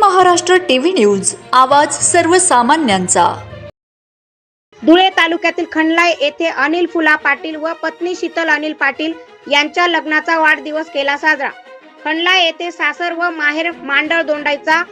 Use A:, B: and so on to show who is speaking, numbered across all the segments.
A: Maharashtra TV news आवाज सर्वसामान्यांचा.
B: धुळे तालुक्यातील खंडलाय येथे अनिल फुला पाटील व पत्नी शीतल अनिल पाटील यांच्या लग्नाचा वाढदिवस केला साजरा. खंडलाय येथे सासर व माहेर मांडळ दोंडाईचा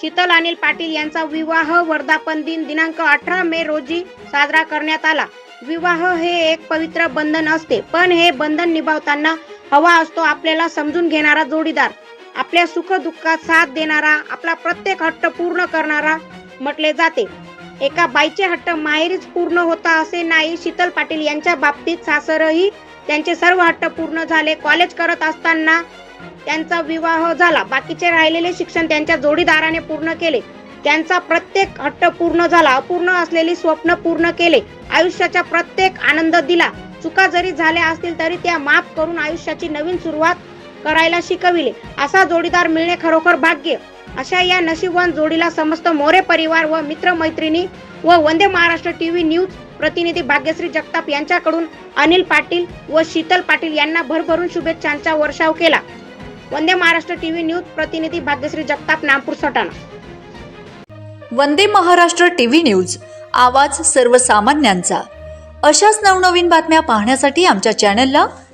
B: शीतल अनिल पाटील यांचा विवाह वर्धापन दिन दिनांक अठरा मे रोजी साजरा करण्यात आला. विवाह हे एक पवित्र बंधन असते पण हे बंधन निभावताना हवा असतो आपल्याला समजून घेणारा जोडीदार. आपल्या सुख दुःखात साथ देणारा आपला प्रत्येक हट्ट पूर्ण करणारा म्हटले जाते. एका बाईचे हट्ट माहेरीच पूर्ण होता असे नाही शीतल पाटील यांच्या बाबतीत सासरही त्यांचे सर्व हट्ट पूर्ण झाले. कॉलेज करत असताना त्यांचा विवाह झाला. बाकीचे राहिलेले शिक्षण त्यांच्या जोडीदाराने पूर्ण केले. त्यांचा प्रत्येक हट्ट पूर्ण झाला. अपूर्ण असलेली स्वप्न पूर्ण केले. आयुष्याचा प्रत्येक आनंद दिला. चुका जरी झाल्या असतील तरी त्या माफ करून आयुष्याची नवीन सुरुवात करायला शिकविले. असा जोडीदार मिळणे खरोखर भाग्य. अशा या नशीबवान जोडीला समस्त मोरे परिवार व मित्र मैत्रिणी व वंदे महाराष्ट्र टीव्ही न्यूज प्रतिनिधी भाग्यश्री जगताप यांच्याकडून अनिल पाटील व शीतल पाटील यांना भरभरून शुभेच्छांचा वर्षाव केला. वंदे महाराष्ट्र टीव्ही न्यूज प्रतिनिधी भाग्यश्री जगताप नागपूर सटाणा.
A: वंदे महाराष्ट्र टीव्ही न्यूज आवाज सर्वसामान्यांचा. अशाच नवनवीन बातम्या पाहण्यासाठी आमच्या चॅनलला